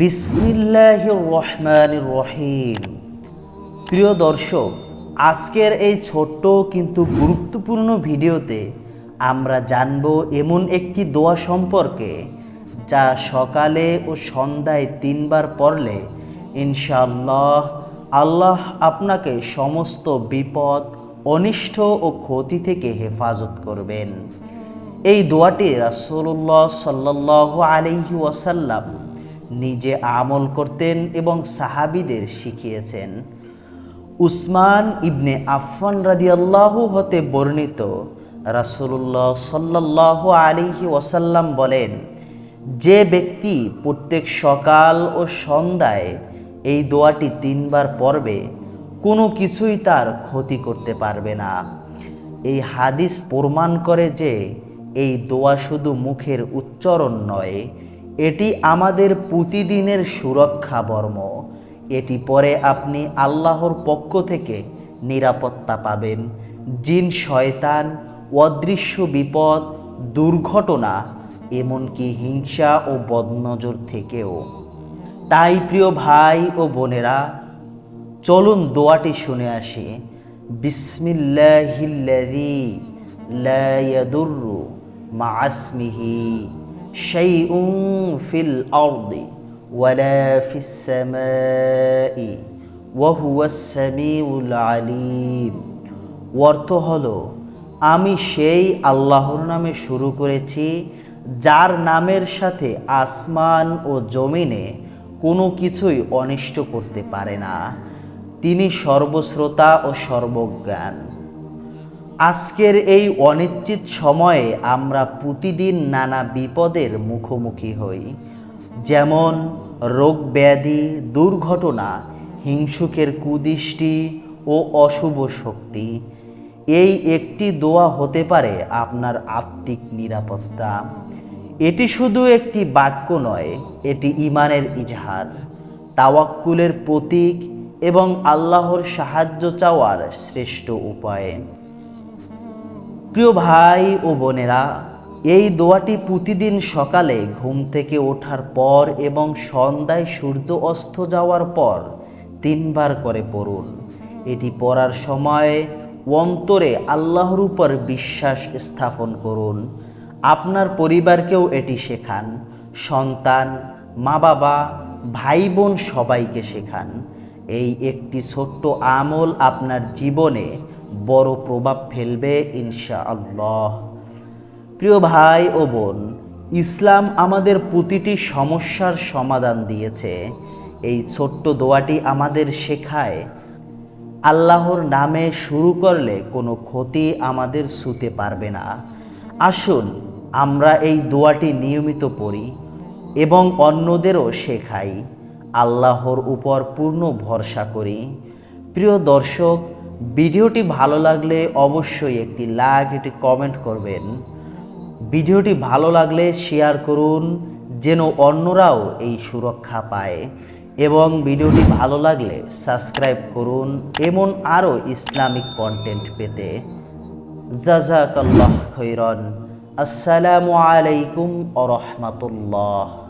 বিসমিল্লাহ রহমান রহিম। প্রিয় দর্শক, আজকের এই ছোট্ট কিন্তু গুরুত্বপূর্ণ ভিডিওতে আমরা জানব এমন একটি দোয়া সম্পর্কে যা সকালে ও সন্ধ্যায় তিনবার পড়লে ইনশাআল্লাহ আল্লাহ আপনাকে সমস্ত বিপদ, অনিষ্ট ও ক্ষতি থেকে হেফাজত করবেন। এই দোয়াটি রাসূলুল্লাহ সাল্লাল্লাহু আলাইহি ওয়াসাল্লাম নিজে আমল করতেন এবং সাহাবিদের শিখিয়েছেন। উসমান ইবনে আফফান রাদিয়াল্লাহু হতে বর্ণিত রাসূলুল্লাহ সাল্লাল্লাহু আলাইহি ওয়াসাল্লাম বলেন, যে ব্যক্তি প্রত্যেক সকাল ও সন্ধ্যায় এই দোয়াটি তিনবার পড়বে, কোনো কিছুই তার ক্ষতি করতে পারবে না। এই হাদিস প্রমাণ করে যে এই দোয়া শুধু মুখের উচ্চারণ নয় এটি আমাদের প্রতিদিনের সুরক্ষা বর্ম। এটি পরে আপনি আল্লাহর পক্ষ থেকে নিরাপত্তা পাবেন। জিন শয়তান, অদৃশ্য বিপদ, দুর্ঘটনা, এমনকি হিংসা ও বদনজর থেকেও। তাই প্রিয় ভাই ও বোনেরা, চলুন দোয়াটি শুনে আসি। বিসমিল্লাহিল্লাযী লা ইয়াদুররু মা'আসমিহি শাইউন অর্থ হলো, আমি সেই আল্লাহর নামে শুরু করেছি যার নামের সাথে আসমান ও জমিনে কোনো কিছুই অনিষ্ট করতে পারে না। তিনি সর্বশ্রোতা ও সর্বজ্ঞান। আজকের এই অনিশ্চিত সময়ে আমরা প্রতিদিন নানা বিপদের মুখোমুখি হই। যেমন রোগ ব্যাধি, দুর্ঘটনা, হিংসুকের কুদৃষ্টি ও অশুভ শক্তি। এই একটি দোয়া হতে পারে আপনার আত্মিক নিরাপত্তা। এটি শুধু একটি বাক্য নয়, এটি ইমানের ইজহার। তাওয়াক্কুলের প্রতীক এবং আল্লাহর সাহায্য চাওয়ার শ্রেষ্ঠ উপায়। প্রিয় ভাই ও বোনেরা, এই দোয়াটি প্রতিদিন সকালে ঘুম থেকে ওঠার পর এবং সন্ধ্যায় সূর্য অস্ত যাওয়ার পর তিনবার করে পড়ুন। এটি পড়ার সময় অন্তরে আল্লাহর উপর বিশ্বাস স্থাপন করুন। আপনার পরিবারকেও এটি শেখান। সন্তান মা বাবা ভাই বোন সবাইকে শেখান। এই একটি ছোট্ট আমল আপনার জীবনে বড় প্রভাব ফেলবে ইনশাআল্লাহ। প্রিয় ভাই ও বোন, ইসলাম আমাদের প্রতিটি সমস্যার সমাধান দিয়েছে। এই ছোট্ট দোয়াটি আমাদের শেখায়, আল্লাহর নামে শুরু করলে কোনো ক্ষতি আমাদের ছুতে পারবে না। আসুন, আমরা এই দোয়াটি নিয়মিত পড়ি এবং অন্যদেরও শেখাই, আল্লাহর উপর পূর্ণ ভরসা করি। প্রিয় দর্শক ভিডিওটি ভালো লাগলে অবশ্যই একটি লাইক, একটি কমেন্ট করবেন। ভিডিওটি ভালো লাগলে শেয়ার করুন, যেন অন্যরাও এই সুরক্ষা পায়। এবং ভিডিওটি ভালো লাগলে সাবস্ক্রাইব করুন, এমন আরও ইসলামিক কন্টেন্ট পেতে। জাজাকাল্লাহ খৈরন আসসালামু আলাইকুম আ রহমতুল্লাহ।